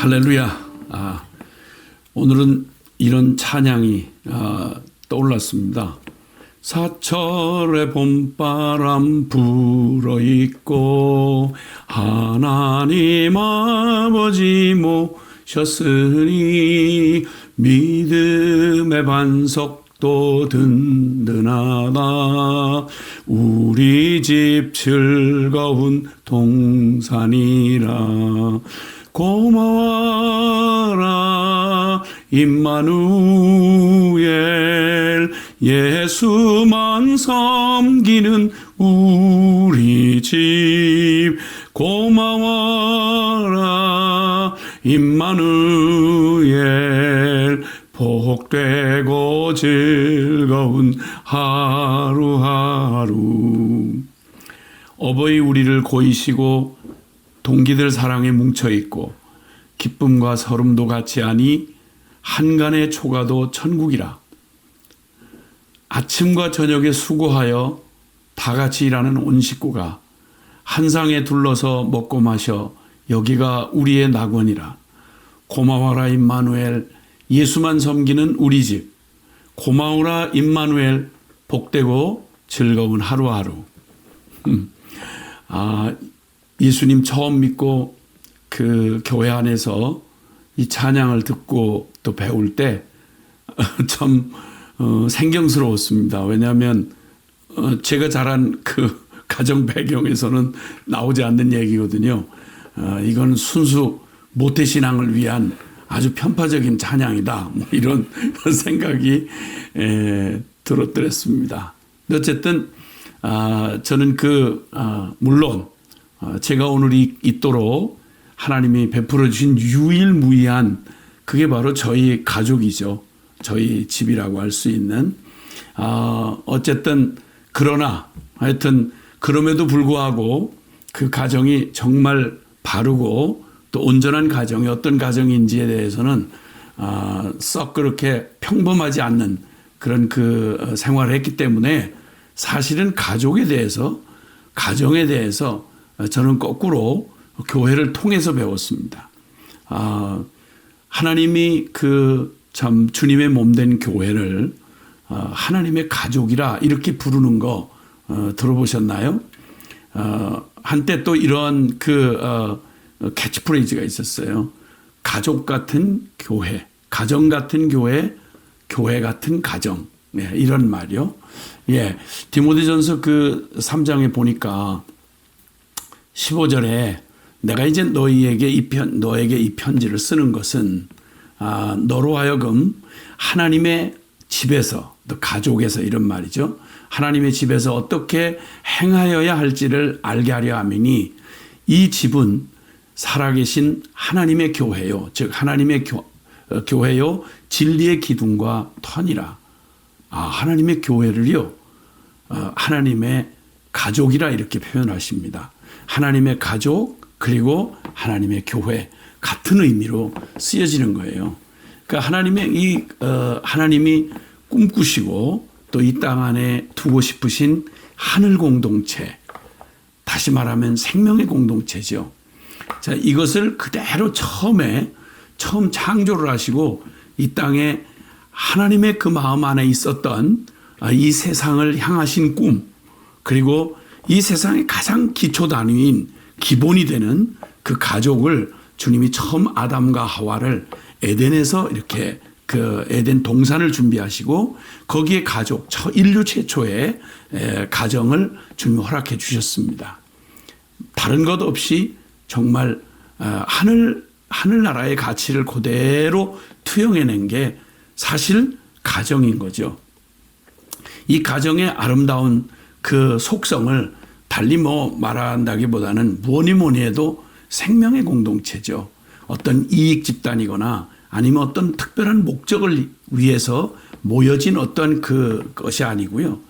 할렐루야. 아, 오늘은 이런 찬양이 아, 떠올랐습니다. 사철의 봄바람 불어 있고 하나님 아버지 모셨으니 믿음의 반석 도 든든하다. 우리 집 즐거운 동산이라. 고마워라 임마누엘. 예수만 섬기는 우리 집. 고마워라 임마누엘 복되고 즐거운 하루하루 어버이 우리를 고이시고 동기들 사랑에 뭉쳐 있고 기쁨과 서름도 같이 하니 한간의 초가도 천국이라. 아침과 저녁에 수고하여 다 같이 일하는 온 식구가 한 상에 둘러서 먹고 마셔 여기가 우리의 낙원이라. 고마워라 임마누엘 예수만 섬기는 우리 집. 고마워라 임마누엘 복되고 즐거운 하루하루. 음. 아 예수님 처음 믿고 그 교회 안에서 이 찬양을 듣고 또 배울 때참 어, 생경스러웠습니다. 왜냐하면 어, 제가 자란 그 가정 배경에서는 나오지 않는 얘기거든요. 어, 이건 순수 모태 신앙을 위한 아주 편파적인 찬양이다. 뭐 이런 생각이 에, 들었더랬습니다. 어쨌든 아, 저는 그 아, 물론 어, 제가 오늘 있도록 하나님이 베풀어 주신 유일무이한 그게 바로 저희 가족이죠. 저희 집이라고 할 수 있는. 어, 어쨌든 그러나 하여튼 그럼에도 불구하고 그 가정이 정말 바르고 또 온전한 가정이 어떤 가정인지에 대해서는 어, 썩 그렇게 평범하지 않는 그런 그 생활을 했기 때문에 사실은 가족에 대해서 가정에 대해서 저는 거꾸로 교회를 통해서 배웠습니다. 아, 하나님이 그 참 주님의 몸된 교회를 어, 하나님의 가족이라 이렇게 부르는 거 어, 들어보셨나요? 어, 한때 또 이런 그 어, 캐치프레이즈가 있었어요. 가족 같은 교회, 가정 같은 교회, 교회 같은 가정. 네, 이런 말이요. 예. 디모데전서 그 3장에 보니까 15절에 내가 이제 너희에게 이 편, 너에게 이 편지를 쓰는 것은 아, 너로 하여금 하나님의 집에서 또 가족에서 이런 말이죠. 하나님의 집에서 어떻게 행하여야 할지를 알게 하려 함이니 이 집은 살아계신 하나님의 교회요. 즉 하나님의 교, 어, 교회요. 진리의 기둥과 턴이라. 아, 하나님의 교회를요. 어, 하나님의 가족이라 이렇게 표현하십니다. 하나님의 가족 그리고 하나님의 교회 같은 의미로 쓰여지는 거예요. 그러니까 하나님의 이 어, 하나님이 꿈꾸시고 또 이 땅 안에 두고 싶으신 하늘 공동체 다시 말하면 생명의 공동체죠. 자 이것을 그대로 처음에 처음 창조를 하시고 이 땅에 하나님의 그 마음 안에 있었던 아, 이 세상을 향하신 꿈 그리고 이 세상의 가장 기초 단위인 기본이 되는 그 가족을 주님이 처음 아담과 하와를 에덴에서 이렇게 그 에덴 동산을 준비하시고 거기에 가족, 인류 최초의 가정을 주님이 허락해 주셨습니다. 다른 것 없이 정말 어, 하늘 하늘나라의 가치를 그대로 투영해낸 게 사실 가정인 거죠. 이 가정의 아름다운 그 속성을 달리 뭐 말한다기보다는 뭐니 뭐니 해도 생명의 공동체죠. 어떤 이익 집단이거나 아니면 어떤 특별한 목적을 위해서 모여진 어떤 그 것이 아니고요.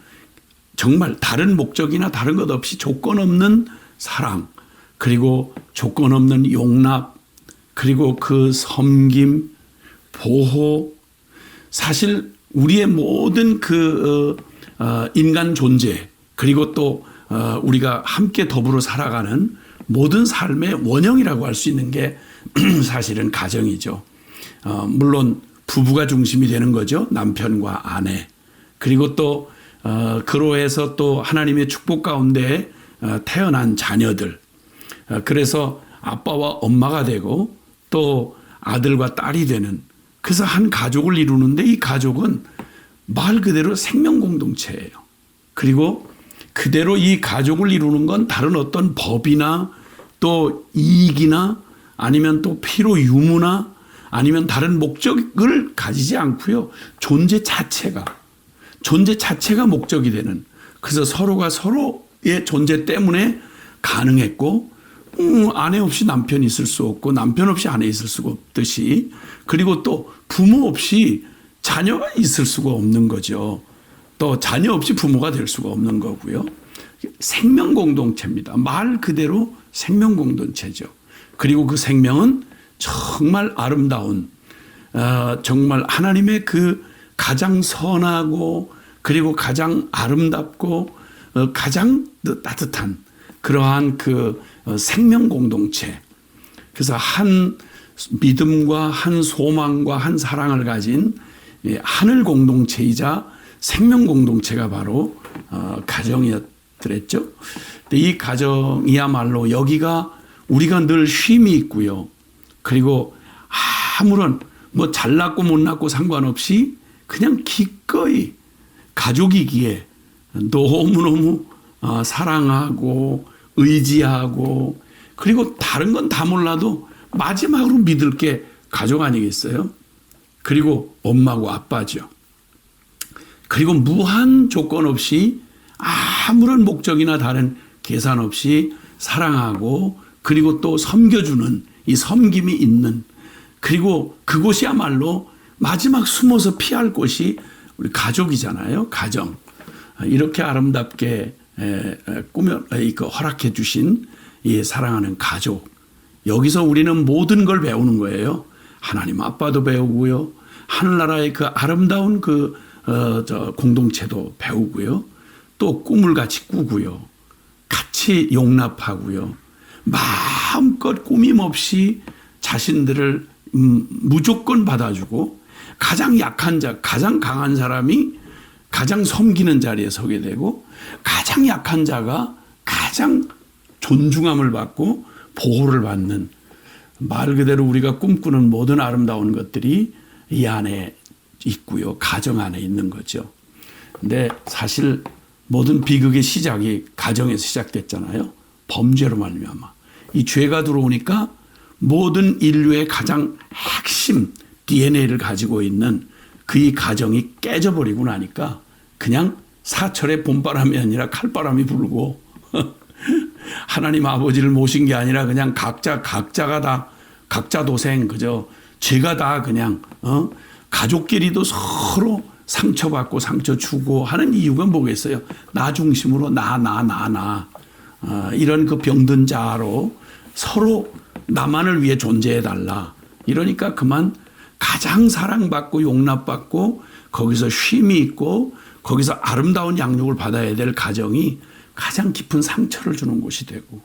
정말 다른 목적이나 다른 것 없이 조건 없는 사랑, 그리고 조건 없는 용납, 그리고 그 섬김, 보호, 사실 우리의 모든 그 어, 어, 인간 존재 그리고 또 어, 우리가 함께 더불어 살아가는 모든 삶의 원형이라고 할 수 있는 게 사실은 가정이죠. 어, 물론 부부가 중심이 되는 거죠. 남편과 아내. 그리고 또 어, 그로 해서 또 하나님의 축복 가운데 어, 태어난 자녀들. 어, 그래서 아빠와 엄마가 되고 또 아들과 딸이 되는 그래서 한 가족을 이루는데 이 가족은 말 그대로 생명 공동체예요. 그리고 그대로 이 가족을 이루는 건 다른 어떤 법이나 또 이익이나 아니면 또 필요 유무나 아니면 다른 목적을 가지지 않고요. 존재 자체가 존재 자체가 목적이 되는 그래서 서로가 서로의 존재 때문에 가능했고 음, 아내 없이 남편이 있을 수 없고 남편 없이 아내 있을 수가 없듯이 그리고 또 부모 없이 자녀가 있을 수가 없는 거죠. 또 자녀 없이 부모가 될 수가 없는 거고요. 생명 공동체입니다. 말 그대로 생명 공동체죠. 그리고 그 생명은 정말 아름다운 어, 정말 하나님의 그 가장 선하고 그리고 가장 아름답고 어, 가장 따뜻한 그러한 그 어, 생명 공동체. 그래서 한 믿음과 한 소망과 한 사랑을 가진 이 하늘 공동체이자 생명 공동체가 바로 어, 가정이었더랬죠. 이 가정이야말로 여기가 우리가 늘 쉼이 있고요. 그리고 아무런 뭐 잘났고 못났고 상관없이 그냥 기꺼이 가족이기에 너무너무 어, 사랑하고 의지하고 그리고 다른 건 다 몰라도 마지막으로 믿을 게 가족 아니겠어요? 그리고 엄마고 아빠죠. 그리고 무한 조건 없이 아무런 목적이나 다른 계산 없이 사랑하고 그리고 또 섬겨주는 이 섬김이 있는 그리고 그곳이야말로 마지막 숨어서 피할 곳이 우리 가족이잖아요. 가정. 이렇게 아름답게 꾸며 그 허락해 주신 이 사랑하는 가족. 여기서 우리는 모든 걸 배우는 거예요. 하나님 아빠도 배우고요. 하늘나라의 그 아름다운 그 어, 저 공동체도 배우고요. 또 꿈을 같이 꾸고요. 같이 용납하고요. 마음껏 꾸밈 없이 자신들을 음, 무조건 받아주고 가장 약한 자, 가장 강한 사람이 가장 섬기는 자리에 서게 되고 가장 약한 자가 가장 존중함을 받고 보호를 받는 말 그대로 우리가 꿈꾸는 모든 아름다운 것들이 이 안에 있고요. 가정 안에 있는 거죠. 근데 사실 모든 비극의 시작이 가정에서 시작됐잖아요. 범죄로 말미암아. 이 죄가 들어오니까 모든 인류의 가장 핵심 DNA를 가지고 있는 그이 가정이 깨져버리고 나니까 그냥 사철의 봄바람이 아니라 칼바람이 불고 하나님 아버지를 모신 게 아니라 그냥 각자 각자가 다 각자 도생 그저 죄가 다 그냥 어 가족끼리도 서로 상처받고 상처 주고 하는 이유가 뭐겠어요? 나 중심으로 나 나 나 나 어, 이런 그 병든 자로 서로 나만을 위해 존재해 달라. 이러니까 그만 가장 사랑받고 용납받고 거기서 쉼이 있고 거기서 아름다운 양육을 받아야 될 가정이 가장 깊은 상처를 주는 곳이 되고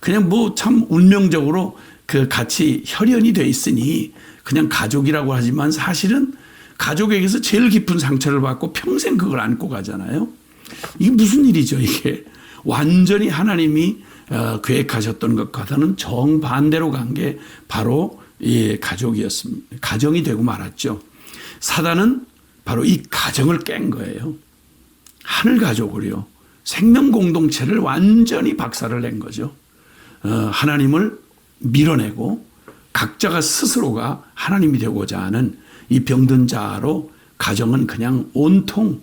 그냥 뭐 참 운명적으로 그 같이 혈연이 돼 있으니 그냥 가족이라고 하지만 사실은 가족에게서 제일 깊은 상처를 받고 평생 그걸 안고 가잖아요. 이게 무슨 일이죠, 이게. 완전히 하나님이 어, 계획하셨던 것과는 정반대로 간 게 바로 이 가족이었습니다. 가정이 되고 말았죠. 사단은 바로 이 가정을 깬 거예요. 하늘 가족을요. 생명 공동체를 완전히 박살을 낸 거죠. 어, 하나님을 밀어내고 각자가 스스로가 하나님이 되고자 하는 이 병든 자로 가정은 그냥 온통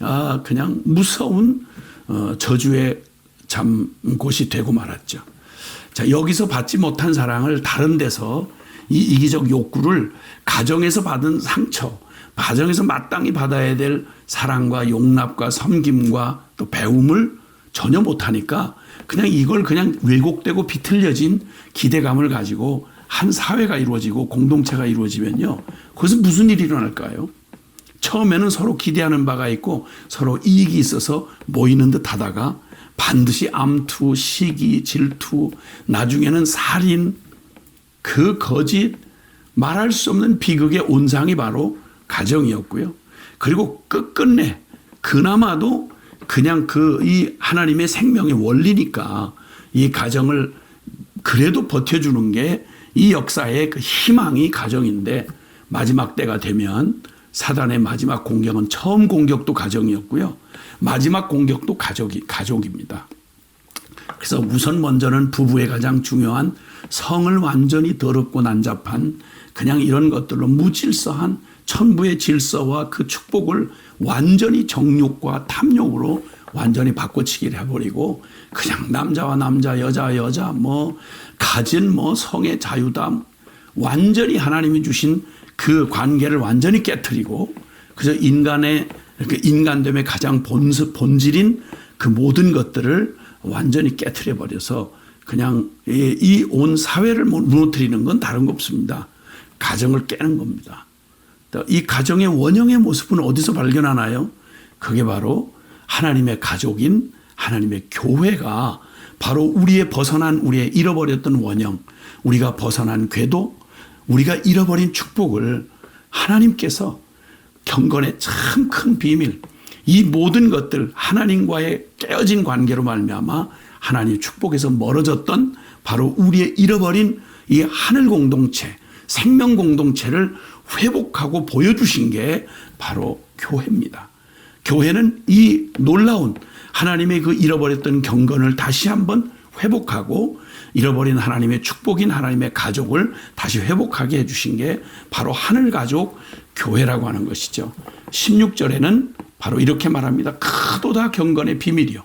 아 그냥 무서운 어, 저주의 잠 곳이 되고 말았죠. 자 여기서 받지 못한 사랑을 다른 데서 이 이기적 욕구를 가정에서 받은 상처, 가정에서 마땅히 받아야 될 사랑과 용납과 섬김과 또 배움을 전혀 못하니까 그냥 이걸 그냥 왜곡되고 비틀려진 기대감을 가지고 한 사회가 이루어지고 공동체가 이루어지면요. 거기서 무슨 일이 일어날까요? 처음에는 서로 기대하는 바가 있고 서로 이익이 있어서 모이는 듯 하다가 반드시 암투, 시기, 질투, 나중에는 살인, 그 거짓, 말할 수 없는 비극의 온상이 바로 가정이었고요. 그리고 끝끝내 그나마도 그냥 그 이 하나님의 생명의 원리니까 이 가정을 그래도 버텨주는 게 이 역사의 그 희망이 가정인데 마지막 때가 되면 사단의 마지막 공격은 처음 공격도 가정이었고요. 마지막 공격도 가족이 가족입니다. 그래서 우선 먼저는 부부의 가장 중요한 성을 완전히 더럽고 난잡한 그냥 이런 것들로 무질서한 천부의 질서와 그 축복을 완전히 정욕과 탐욕으로 완전히 바꿔치기를 해버리고 그냥 남자와 남자, 여자와 여자, 뭐 가진 뭐 성의 자유다 완전히 하나님이 주신 그 관계를 완전히 깨뜨리고 그래서 인간의 그 인간됨의 가장 본스, 본질인 그 모든 것들을 완전히 깨뜨려 버려서 그냥 이 온 사회를 무너뜨리는 건 다른 거 없습니다. 가정을 깨는 겁니다. 이 가정의 원형의 모습은 어디서 발견하나요? 그게 바로 하나님의 가족인 하나님의 교회가 바로 우리의 벗어난 우리의 잃어버렸던 원형, 우리가 벗어난 궤도, 우리가 잃어버린 축복을 하나님께서 경건의 참 큰 비밀, 이 모든 것들 하나님과의 깨어진 관계로 말미암아 하나님 축복에서 멀어졌던 바로 우리의 잃어버린 이 하늘 공동체, 생명 공동체를 회복하고 보여주신 게 바로 교회입니다. 교회는 이 놀라운 하나님의 그 잃어버렸던 경건을 다시 한번 회복하고 잃어버린 하나님의 축복인 하나님의 가족을 다시 회복하게 해주신 게 바로 하늘 가족 교회라고 하는 것이죠. 16절에는 바로 이렇게 말합니다. 크도다 경건의 비밀이요.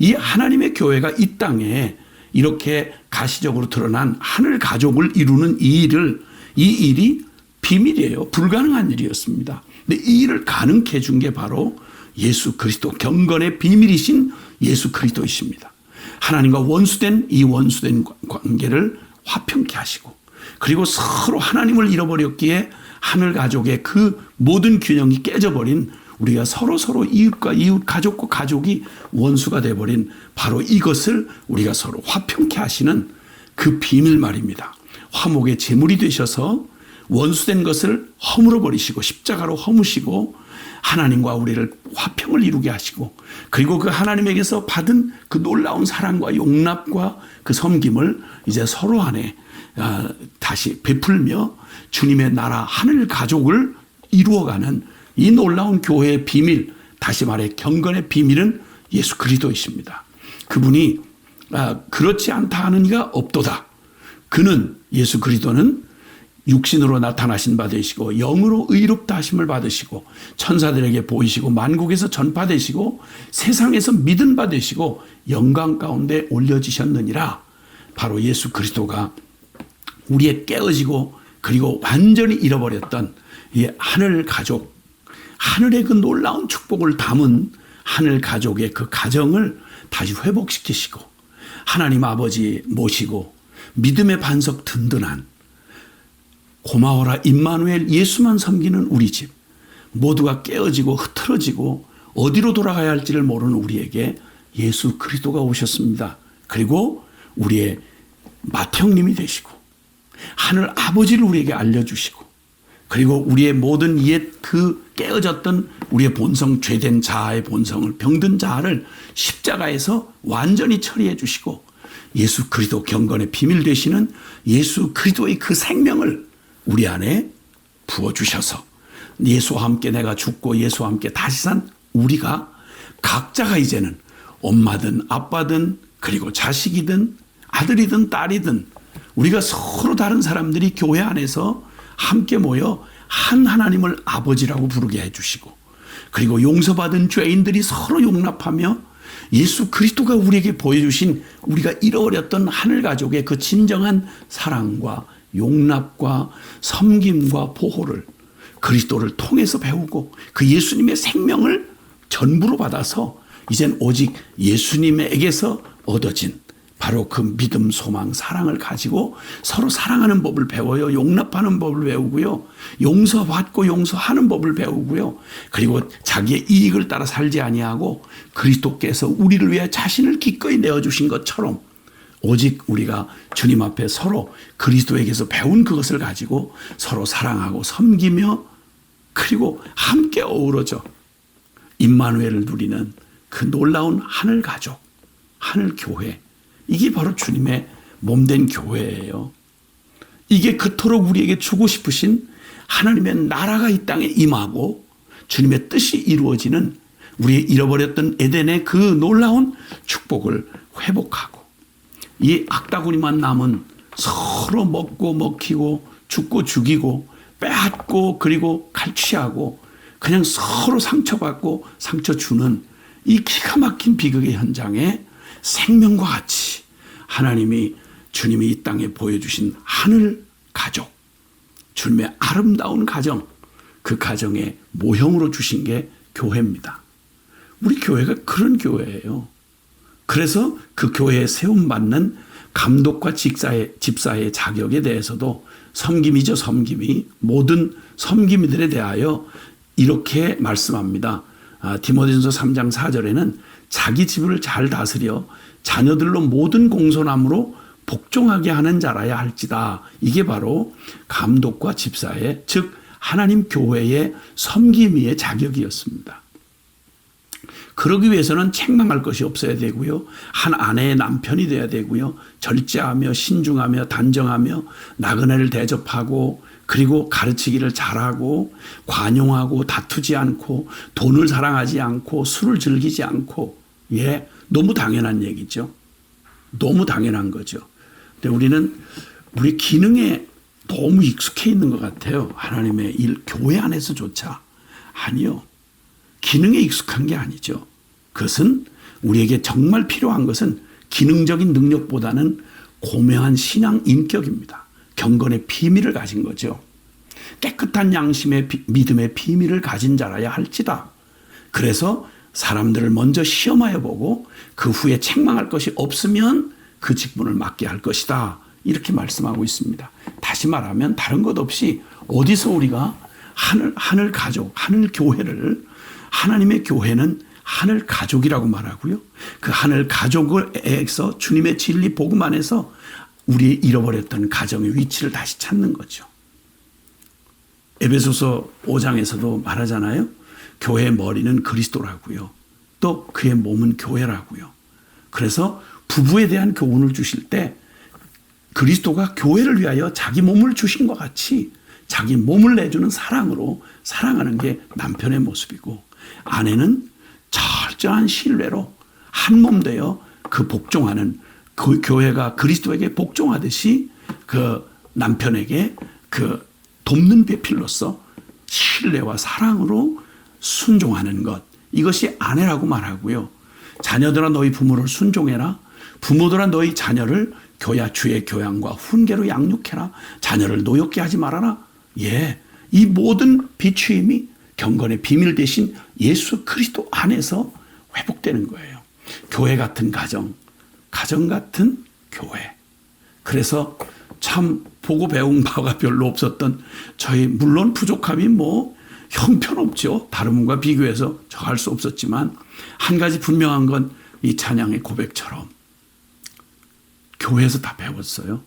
이 하나님의 교회가 이 땅에 이렇게 가시적으로 드러난 하늘 가족을 이루는 이 일을 이 일이 비밀이에요. 불가능한 일이었습니다. 근데 이 일을 가능케 해준 게 바로 예수 그리스도 경건의 비밀이신 예수 그리스도이십니다. 하나님과 원수된 이 원수된 관계를 화평케 하시고 그리고 서로 하나님을 잃어버렸기에 하늘 가족의 그 모든 균형이 깨져버린 우리가 서로 서로 이웃과 이웃 가족과 가족이 원수가 돼버린 바로 이것을 우리가 서로 화평케 하시는 그 비밀 말입니다. 화목의 제물이 되셔서 원수된 것을 허물어 버리시고 십자가로 허무시고 하나님과 우리를 화평을 이루게 하시고 그리고 그 하나님에게서 받은 그 놀라운 사랑과 용납과 그 섬김을 이제 서로 안에 아, 다시 베풀며 주님의 나라 하늘 가족을 이루어가는 이 놀라운 교회의 비밀 다시 말해 경건의 비밀은 예수 그리스도이십니다. 그분이 아, 그렇지 않다 하는 이가 없도다. 그는 예수 그리스도는 육신으로 나타나신 바 되시고 영으로 의롭다 하심을 받으시고 천사들에게 보이시고 만국에서 전파되시고 세상에서 믿은 바 되시고 영광 가운데 올려지셨느니라 바로 예수 그리스도가 우리의 깨어지고 그리고 완전히 잃어버렸던 이 하늘 가족 하늘의 그 놀라운 축복을 담은 하늘 가족의 그 가정을 다시 회복시키시고 하나님 아버지 모시고 믿음의 반석 든든한 고마워라 임마누엘 예수만 섬기는 우리 집 모두가 깨어지고 흐트러지고 어디로 돌아가야 할지를 모르는 우리에게 예수 그리스도가 오셨습니다. 그리고 우리의 맏형님이 되시고 하늘 아버지를 우리에게 알려주시고 그리고 우리의 모든 옛 그 깨어졌던 우리의 본성 죄된 자아의 본성을 병든 자아를 십자가에서 완전히 처리해 주시고 예수 그리스도 경건의 비밀 되시는 예수 그리스도의 그 생명을 우리 안에 부어 주셔서 예수와 함께 내가 죽고 예수와 함께 다시 산 우리가 각자가 이제는 엄마든 아빠든 그리고 자식이든 아들이든 딸이든 우리가 서로 다른 사람들이 교회 안에서 함께 모여 한 하나님을 아버지라고 부르게 해주시고 그리고 용서받은 죄인들이 서로 용납하며 예수 그리스도가 우리에게 보여주신 우리가 잃어버렸던 하늘 가족의 그 진정한 사랑과 용납과 섬김과 보호를 그리스도를 통해서 배우고 그 예수님의 생명을 전부로 받아서 이젠 오직 예수님에게서 얻어진 바로 그 믿음, 소망, 사랑을 가지고 서로 사랑하는 법을 배워요. 용납하는 법을 배우고요. 용서받고 용서하는 법을 배우고요. 그리고 자기의 이익을 따라 살지 아니하고 그리스도께서 우리를 위해 자신을 기꺼이 내어 주신 것처럼 오직 우리가 주님 앞에 서로 그리스도에게서 배운 그것을 가지고 서로 사랑하고 섬기며 그리고 함께 어우러져 임마누엘을 누리는 그 놀라운 하늘 가족, 하늘 교회. 이게 바로 주님의 몸된 교회예요. 이게 그토록 우리에게 주고 싶으신 하나님의 나라가 이 땅에 임하고 주님의 뜻이 이루어지는 우리의 잃어버렸던 에덴의 그 놀라운 축복을 회복하고 이 악다구니만 남은 서로 먹고 먹히고 죽고 죽이고 빼앗고 그리고 갈취하고 그냥 서로 상처받고 상처 주는 이 기가 막힌 비극의 현장에 생명과 같이 하나님이 주님이 이 땅에 보여주신 하늘 가족, 주님의 아름다운 가정, 그 가정의 모형으로 주신 게 교회입니다. 우리 교회가 그런 교회예요. 그래서 그 교회에 세움받는 감독과 집사의, 집사의 자격에 대해서도 섬김이죠, 섬김이. 모든 섬김이들에 대하여 이렇게 말씀합니다. 아, 디모데전서 3장 4절에는 자기 집을 잘 다스려 자녀들로 모든 공손함으로 복종하게 하는 자라야 할지다. 이게 바로 감독과 집사의 즉 하나님 교회의 섬김이의 자격이었습니다. 그러기 위해서는 책망할 것이 없어야 되고요. 한 아내의 남편이 돼야 되고요. 절제하며 신중하며 단정하며 나그네를 대접하고 그리고 가르치기를 잘하고 관용하고 다투지 않고 돈을 사랑하지 않고 술을 즐기지 않고 예, 너무 당연한 얘기죠. 너무 당연한 거죠. 근데 우리는 우리 기능에 너무 익숙해 있는 것 같아요. 하나님의 일, 교회 안에서조차. 아니요. 기능에 익숙한 게 아니죠. 그것은 우리에게 정말 필요한 것은 기능적인 능력보다는 고명한 신앙 인격입니다. 경건의 비밀을 가진 거죠. 깨끗한 양심의 비, 믿음의 비밀을 가진 자라야 할지다. 그래서 사람들을 먼저 시험하여 보고 그 후에 책망할 것이 없으면 그 직분을 맡게 할 것이다. 이렇게 말씀하고 있습니다. 다시 말하면 다른 것 없이 어디서 우리가 하늘, 하늘 가족, 하늘 교회를 하나님의 교회는 하늘 가족이라고 말하고요. 그 하늘 가족에서 주님의 진리 복음 안에서 우리 잃어버렸던 가정의 위치를 다시 찾는 거죠. 에베소서 5장에서도 말하잖아요. 교회의 머리는 그리스도라고요. 또 그의 몸은 교회라고요. 그래서 부부에 대한 교훈을 주실 때 그리스도가 교회를 위하여 자기 몸을 주신 것 같이 자기 몸을 내주는 사랑으로 사랑하는 게 남편의 모습이고 아내는 철저한 신뢰로 한 몸 되어 그 복종하는 그 교회가 그리스도에게 복종하듯이 그 남편에게 그 돕는 배필로서 신뢰와 사랑으로 순종하는 것 이것이 아내라고 말하고요. 자녀들아 너희 부모를 순종해라. 부모들아 너희 자녀를 교야 주의 교양과 훈계로 양육해라. 자녀를 노엽게 하지 말아라. 예. 이 모든 비추임이 경건의 비밀 대신 예수 그리스도 안에서 회복되는 거예요. 교회 같은 가정, 가정 같은 교회. 그래서 참 보고 배운 바가 별로 없었던 저희 물론 부족함이 뭐 형편없죠. 다른 분과 비교해서 저할 수 없었지만 한 가지 분명한 건 이 찬양의 고백처럼 교회에서 다 배웠어요.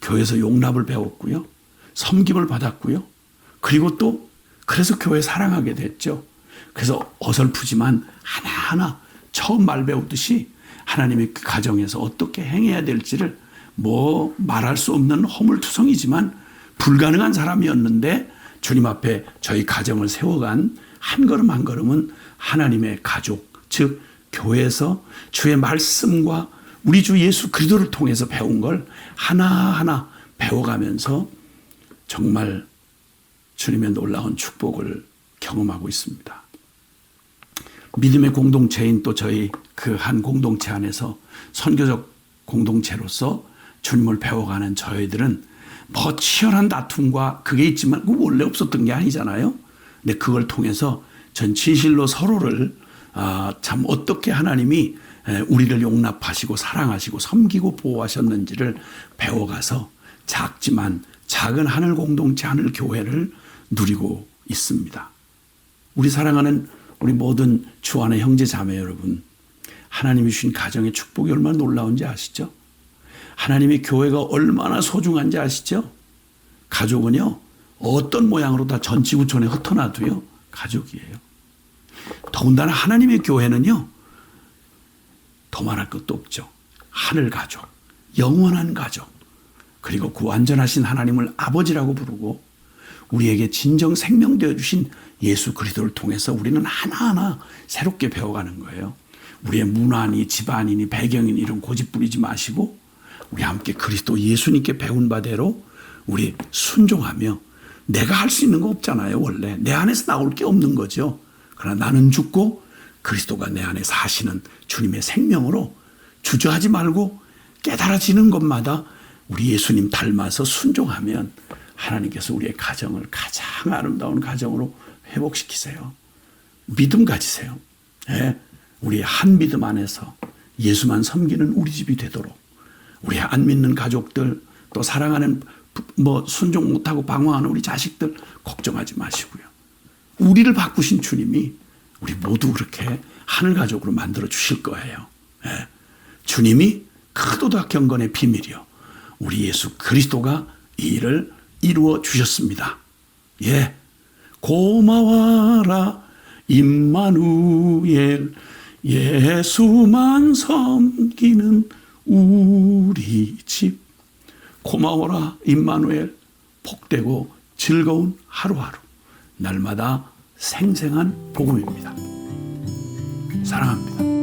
교회에서 용납을 배웠고요. 섬김을 받았고요. 그리고 또 그래서 교회 사랑하게 됐죠. 그래서 어설프지만 하나하나 처음 말 배우듯이 하나님의 그 가정에서 어떻게 행해야 될지를 뭐 말할 수 없는 허물투성이지만 불가능한 사람이었는데 주님 앞에 저희 가정을 세워간 한 걸음 한 걸음은 하나님의 가족, 즉 교회에서 주의 말씀과 우리 주 예수 그리스도를 통해서 배운 걸 하나하나 배워가면서 정말 주님의 놀라운 축복을 경험하고 있습니다. 믿음의 공동체인 또 저희 그 한 공동체 안에서 선교적 공동체로서 주님을 배워가는 저희들은 뭐 치열한 다툼과 그게 있지만 그 원래 없었던 게 아니잖아요. 근데 그걸 통해서 전 진실로 서로를 아, 참 어떻게 하나님이 에, 우리를 용납하시고 사랑하시고 섬기고 보호하셨는지를 배워가서 작지만 작은 하늘 공동체 하늘 교회를 누리고 있습니다. 우리 사랑하는 우리 모든 주 안의 형제 자매 여러분, 하나님이 주신 가정의 축복이 얼마나 놀라운지 아시죠? 하나님의 교회가 얼마나 소중한지 아시죠? 가족은요, 어떤 모양으로 다 전지구촌에 흩어놔도요, 가족이에요. 더군다나 하나님의 교회는요, 더 말할 것도 없죠. 하늘 가족, 영원한 가족, 그리고 그 완전하신 하나님을 아버지라고 부르고 우리에게 진정 생명되어 주신 예수 그리스도를 통해서 우리는 하나하나 새롭게 배워가는 거예요. 우리의 문화니 집안이니 배경이니 이런 고집 부리지 마시고 우리 함께 그리스도 예수님께 배운 바대로 우리 순종하며 내가 할 수 있는 거 없잖아요, 원래. 내 안에서 나올 게 없는 거죠. 그러나 나는 죽고 그리스도가 내 안에 사시는 주님의 생명으로 주저하지 말고 깨달아지는 것마다 우리 예수님 닮아서 순종하면 하나님께서 우리의 가정을 가장 아름다운 가정으로 회복시키세요. 믿음 가지세요. 예? 우리 한 믿음 안에서 예수만 섬기는 우리 집이 되도록 우리 안 믿는 가족들 또 사랑하는 부- 뭐 순종 못하고 방황하는 우리 자식들 걱정하지 마시고요. 우리를 바꾸신 주님이 우리 모두 그렇게 하늘 가족으로 만들어 주실 거예요. 예. 주님이 크도다 경건의 비밀이요. 우리 예수 그리스도가 이 일을 이루어 주셨습니다. 예. 고마워라 임마누엘 예수만 섬기는 우리 집 고마워라 임마누엘 복되고 즐거운 하루하루 날마다 생생한 복음입니다. 사랑합니다.